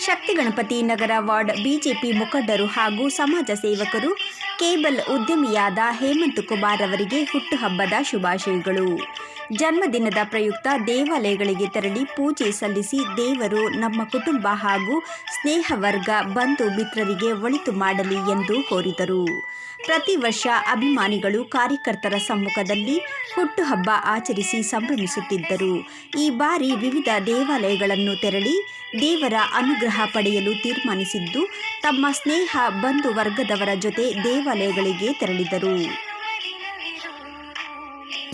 ಶಕ್ತಿ Ganapati Nagar ward BJP ಮುಖಂಡರು ಹಾಗೂ ಸಮಾಜ ಸೇವಕರು ಕೇಬಲ್ ಉದ್ಯಮಿಯಾದ ಹೇಮಂತ್ ಕುಮಾರ್ ಅವರಿಗೆ ಹುಟ್ಟುಹಬ್ಬದ ಶುಭಾಶಯಗಳು. ಜನ್ಮದಿನದ ಪ್ರಯುಕ್ತ ದೇವಾಲಯಗಳಿಗೆ ತೆರಳಿ ಪೂಜೆ ಸಲ್ಲಿಸಿ ದೇವರು ನಮ್ಮ ಕುಟುಂಬ ಹಾಗೂ ಸ್ನೇಹ ವರ್ಗ, ಬಂಧು ಮಿತ್ರರಿಗೆ ಒಳಿತು ಮಾಡಲಿ ಎಂದು ಕೋರಿದರು. ಪ್ರತಿ ವರ್ಷ ಅಭಿಮಾನಿಗಳು ಕಾರ್ಯಕರ್ತರ ಸಮ್ಮುಖದಲ್ಲಿ ಹುಟ್ಟುಹಬ್ಬ ಆಚರಿಸಿ ಸಂಭ್ರಮಿಸುತ್ತಿದ್ದರು. ಈ ಬಾರಿ ವಿವಿಧ ದೇವಾಲಯಗಳನ್ನು ತೆರಳಿ ದೇವರ ಅನುಗ್ರಹ ಪಡೆಯಲು ತೀರ್ಮಾನಿಸಿದ್ದು, ತಮ್ಮ ಸ್ನೇಹ, ಬಂಧು ವರ್ಗದವರ ಜೊತೆ ದೇವಾಲಯಗಳಿಗೆ ತೆರಳಿದರು.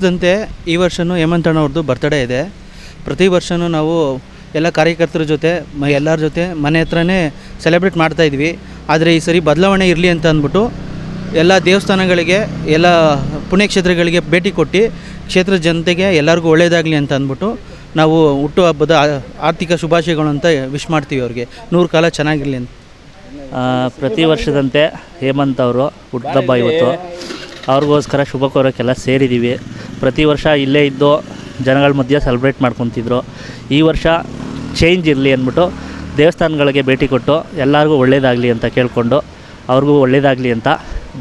ದಂತೆ ಈ ವರ್ಷವೂ ಹೇಮಂತಣ್ಣವ್ರದ್ದು ಬರ್ತಡೇ ಇದೆ. ಪ್ರತಿ ವರ್ಷವೂ ನಾವು ಎಲ್ಲ ಕಾರ್ಯಕರ್ತರ ಜೊತೆ, ಮ ಎಲ್ಲರ ಜೊತೆ ಮನೆ ಹತ್ರನೇ ಸೆಲೆಬ್ರೇಟ್ ಮಾಡ್ತಾಯಿದ್ವಿ ಆದರೆ ಈ ಸರಿ ಬದಲಾವಣೆ ಇರಲಿ ಅಂತ ಅಂದ್ಬಿಟ್ಟು ಎಲ್ಲ ದೇವಸ್ಥಾನಗಳಿಗೆ, ಎಲ್ಲ ಪುಣ್ಯಕ್ಷೇತ್ರಗಳಿಗೆ ಭೇಟಿ ಕೊಟ್ಟು ಕ್ಷೇತ್ರ ಜನತೆಗೆ ಎಲ್ಲರಿಗೂ ಒಳ್ಳೆಯದಾಗಲಿ ಅಂತ ಅಂದ್ಬಿಟ್ಟು ನಾವು ಹುಟ್ಟುಹಬ್ಬದ ಆ- ಆರ್ಥಿಕ ಶುಭಾಶಯಗಳು ಅಂತ ವಿಶ್ ಮಾಡ್ತೀವಿ ಅವ್ರಿಗೆ. ನೂರು ಕಾಲ ಚೆನ್ನಾಗಿರಲಿ ಅಂತ. ಪ್ರತಿ ವರ್ಷದಂತೆ ಹೇಮಂತ್ ಅವರು ಹುಟ್ಟುಹಬ್ಬ ಇವತ್ತು, ಅವ್ರಿಗೋಸ್ಕರ ಶುಭ ಕೋರೋಕ್ಕೆಲ್ಲ ಸೇರಿದ್ದೀವಿ ಪ್ರತಿ ವರ್ಷ ಇಲ್ಲೇ ಇದ್ದು ಜನಗಳ ಮಧ್ಯೆ ಸೆಲೆಬ್ರೇಟ್ ಮಾಡ್ಕೊತಿದ್ರು. ಈ ವರ್ಷ ಚೇಂಜ್ ಇರಲಿ ಅಂದ್ಬಿಟ್ಟು ದೇವಸ್ಥಾನಗಳಿಗೆ ಭೇಟಿ ಕೊಟ್ಟು ಎಲ್ಲರಿಗೂ ಒಳ್ಳೆಯದಾಗಲಿ ಅಂತ ಕೇಳಿಕೊಂಡು ಅವ್ರಿಗೂ ಒಳ್ಳೇದಾಗಲಿ ಅಂತ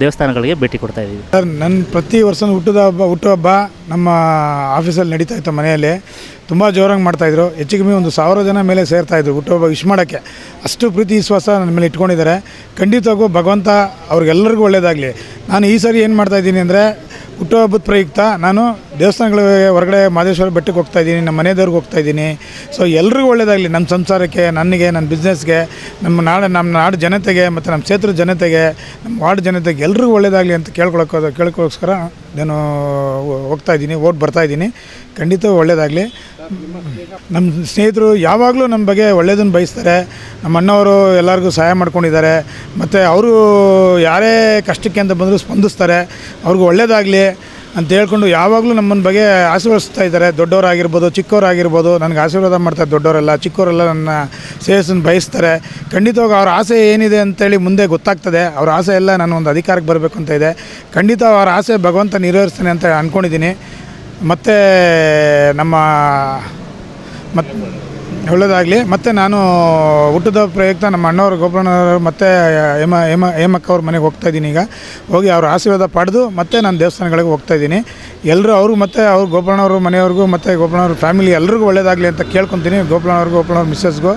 ದೇವಸ್ಥಾನಗಳಿಗೆ ಭೇಟಿ ಕೊಡ್ತಾ ಇದ್ದೀವಿ. ಸರ್ ನನ್ನ ಪ್ರತಿ ವರ್ಷ ಹುಟ್ಟದ ಹಬ್ಬ, ಹುಟ್ಟುಹಬ್ಬ ನಮ್ಮ ಆಫೀಸಲ್ಲಿ ನಡೀತಾ ಇತ್ತು ಮನೆಯಲ್ಲಿ. ತುಂಬ ಜೋರಾಗಿ ಮಾಡ್ತಾಯಿದ್ರು ಹೆಚ್ಚು ಕಮ್ಮಿ ಒಂದು ಸಾವಿರ ಜನ ಮೇಲೆ ಸೇರ್ತಾಯಿದ್ರು ಹುಟ್ಟುಹಬ್ಬ ವಿಶ್ ಮಾಡೋಕ್ಕೆ. ಅಷ್ಟು ಪ್ರೀತಿ, ವಿಶ್ವಾಸ ನನ್ನ ಮೇಲೆ ಇಟ್ಕೊಂಡಿದ್ದಾರೆ. ಖಂಡಿತವಾಗೂ ಭಗವಂತ ಅವ್ರಿಗೆಲ್ಲರಿಗೂ ಒಳ್ಳೆಯದಾಗಲಿ ನಾನು ಈ ಸಾರಿ ಏನು ಮಾಡ್ತಾಯಿದ್ದೀನಿ ಅಂದರೆ ಹುಟ್ಟುಹಬ್ಬದ ಪ್ರಯುಕ್ತ ನಾನು ದೇವಸ್ಥಾನಗಳಿಗೆ ಹೊರಗಡೆ ಮಹದೇಶ್ವರ ಬೆಟ್ಟಕ್ಕೆ ಹೋಗ್ತಾ ಇದ್ದೀನಿ, ನಮ್ಮ ಮನೆಯವ್ರಿಗೆ ಹೋಗ್ತಾ ಇದ್ದೀನಿ. ಸೊ ಎಲ್ರಿಗೂ ಒಳ್ಳೆಯದಾಗಲಿ ನಮ್ಮ ಸಂಸಾರಕ್ಕೆ ನನಗೆ ನನ್ನ ಬಿಸ್ನೆಸ್ಗೆ ನಮ್ಮ ನಾಡ, ನಮ್ಮ ನಾಡು ಜನತೆಗೆ ಮತ್ತು ನಮ್ಮ ಕ್ಷೇತ್ರದ ಜನತೆಗೆ, ನಮ್ಮ ವಾರ್ಡ್ ಜನತೆಗೆ ಎಲ್ರಿಗೂ ಒಳ್ಳೆಯದಾಗಲಿ ಅಂತ ಕೇಳ್ಕೊಳಕ್ಕೆ ಕೇಳ್ಕೋಸ್ಕರ ನಾನು ಹೋಗ್ತಾ ಇದ್ದೀನಿ ಓಟ್ ಬರ್ತಾ ಇದ್ದೀನಿ. ಖಂಡಿತ ಒಳ್ಳೆಯದಾಗಲಿ ನಮ್ಮ ಸ್ನೇಹಿತರು ಯಾವಾಗಲೂ ನಮ್ಮ ಬಗ್ಗೆ ಒಳ್ಳೆಯದನ್ನು ಬಯಸ್ತಾರೆ. ನಮ್ಮ ಅಣ್ಣವರು ಎಲ್ಲರಿಗೂ ಸಹಾಯ ಮಾಡ್ಕೊಂಡಿದ್ದಾರೆ. ಮತ್ತು ಅವರು ಯಾರೇ ಕಷ್ಟಕ್ಕೆ ಅಂತ ಬಂದರೂ ಸ್ಪಂದಿಸ್ತಾರೆ. ಅವ್ರಿಗೂ ಒಳ್ಳೆಯದಾಗಲಿ ಅಂತ ಹೇಳ್ಕೊಂಡು ಯಾವಾಗಲೂ ನಮ್ಮನ್ನ ಬಗ್ಗೆ ಆಶೀರ್ವದಿಸ್ತಾ ಇದ್ದಾರೆ. ದೊಡ್ಡವರಾಗಿರ್ಬೋದು, ಚಿಕ್ಕವರಾಗಿರ್ಬೋದು. ನನಗೆ ಆಶೀರ್ವಾದ ಮಾಡ್ತಾರೆ ದೊಡ್ಡವರೆಲ್ಲ. ಚಿಕ್ಕವರೆಲ್ಲ ನನ್ನ ಸೇರಿಸನ್ನು ಬಯಸ್ತಾರೆ. ಖಂಡಿತವಾಗಿ ಅವ್ರ ಆಸೆ ಏನಿದೆ ಅಂತೇಳಿ ಮುಂದೆ ಗೊತ್ತಾಗ್ತದೆ. ಅವ್ರ ಆಸೆ ಎಲ್ಲ ನಾನು ಒಂದು ಅಧಿಕಾರಕ್ಕೆ ಬರಬೇಕು ಅಂತ ಇದೆ. ಖಂಡಿತ ಅವ್ರ ಆಸೆ ಭಗವಂತ ನೆರವೇರಿಸ್ತಾನೆ ಅಂತ ಅಂದ್ಕೊಂಡಿದ್ದೀನಿ ಮತ್ತು ನಮ್ಮ ಮತ್ತು ಒಳ್ಳೆಯದಾಗಲಿ ಮತ್ತು ನಾನು ಹುಟ್ಟದ ಪ್ರಯುಕ್ತ ನಮ್ಮ ಅಣ್ಣವ್ರ ಗೋಪಣ್ಣವ್ರು ಮತ್ತು, ಹೇಮ ಹೇಮ, ಹೇಮಕ್ಕ ಅವ್ರ ಮನೆಗೆ ಹೋಗ್ತಾ ಇದ್ದೀನಿ ಈಗ. ಹೋಗಿ ಅವ್ರ ಆಶೀರ್ವಾದ ಪಡೆದು ಮತ್ತೆ ನಾನು ದೇವಸ್ಥಾನಗಳಿಗೆ ಹೋಗ್ತಾ ಇದ್ದೀನಿ. ಎಲ್ಲರೂ ಅವರು ಮತ್ತು ಅವ್ರ ಗೋಪಣ್ಣವ್ರ ಮನೆಯವ್ರಿಗೂ ಮತ್ತು ಗೋಪಣ್ಣವ್ರ ಫ್ಯಾಮಿಲಿ ಎಲ್ರಿಗೂ ಒಳ್ಳೇದಾಗಲಿ ಅಂತ ಕೇಳ್ಕೊತೀನಿ. ಗೋಪಣ್ಣವ್ರಿಗೂ ಗೋಪಣ್ಣವ್ರ ಮಿಸ್ಸಸ್ಗೂ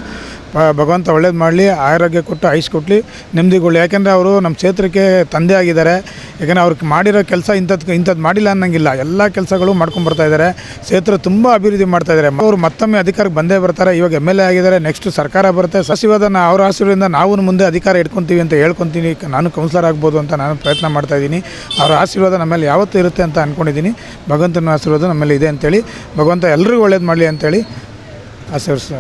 ಭಗವಂತ ಒಳ್ಳೇದು ಮಾಡಲಿ, ಆರೋಗ್ಯ ಕೊಟ್ಟು ಐಸ್ ಕೊಟ್ಟಲಿ ನೆಮ್ಮದಿಗೊಳ್ಳಿ ಯಾಕೆಂದರೆ ಅವರು ನಮ್ಮ ಕ್ಷೇತ್ರಕ್ಕೆ ತಂದೆ ಆಗಿದ್ದಾರೆ. ಯಾಕೆಂದರೆ ಅವ್ರಿಗೆ ಮಾಡಿರೋ ಕೆಲಸ ಇಂಥದ್ದು ಇಂಥದ್ದು ಮಾಡಿಲ್ಲ ಅನ್ನೋಂಗಿಲ್ಲ. ಎಲ್ಲ ಕೆಲಸಗಳು ಮಾಡ್ಕೊಂಬರ್ತಾ ಇದ್ದಾರೆ. ಕ್ಷೇತ್ರ ತುಂಬ ಅಭಿವೃದ್ಧಿ ಮಾಡ್ತಾ ಇದ್ದಾರೆ. ಅವರು ಮತ್ತೊಮ್ಮೆ ಅಧಿಕಾರಕ್ಕೆ ಬಂದೇ ಬರ್ತಾರೆ. ಇವಾಗ ಎಂ ಎಲ್ ಎ ಆಗಿದ್ದಾರೆ. ನೆಕ್ಸ್ಟ್ ಸರ್ಕಾರ ಬರುತ್ತೆ. ಆಶೀರ್ವಾದ ಅವರ ಆಶೀರ್ವಾದದಿಂದ ನಾವು ಮುಂದೆ ಅಧಿಕಾರ ಇಟ್ಕೊತೀವಿ ಅಂತ ಹೇಳ್ಕೊತೀನಿ. ನಾನು ಕೌನ್ಸಿಲರ್ ಆಗ್ಬೋದು ಅಂತ ನಾನು ಪ್ರಯತ್ನ ಮಾಡ್ತಾ ಇದ್ದೀನಿ. ಅವರ ಆಶೀರ್ವಾದ ನಮ್ಮ ಮೇಲೆ ಯಾವತ್ತೂ ಇರುತ್ತೆ ಅಂತ ಅಂದ್ಕೊಂಡಿದ್ದೀನಿ ಭಗವಂತನ ಆಶೀರ್ವಾದ ನಮ್ಮ ಮೇಲೆ ಇದೆ ಅಂತೇಳಿ. ಭಗವಂತ ಎಲ್ಲರಿಗೂ ಒಳ್ಳೇದು ಮಾಡಲಿ ಅಂತೇಳಿ. ಆಶೀರ್ಸ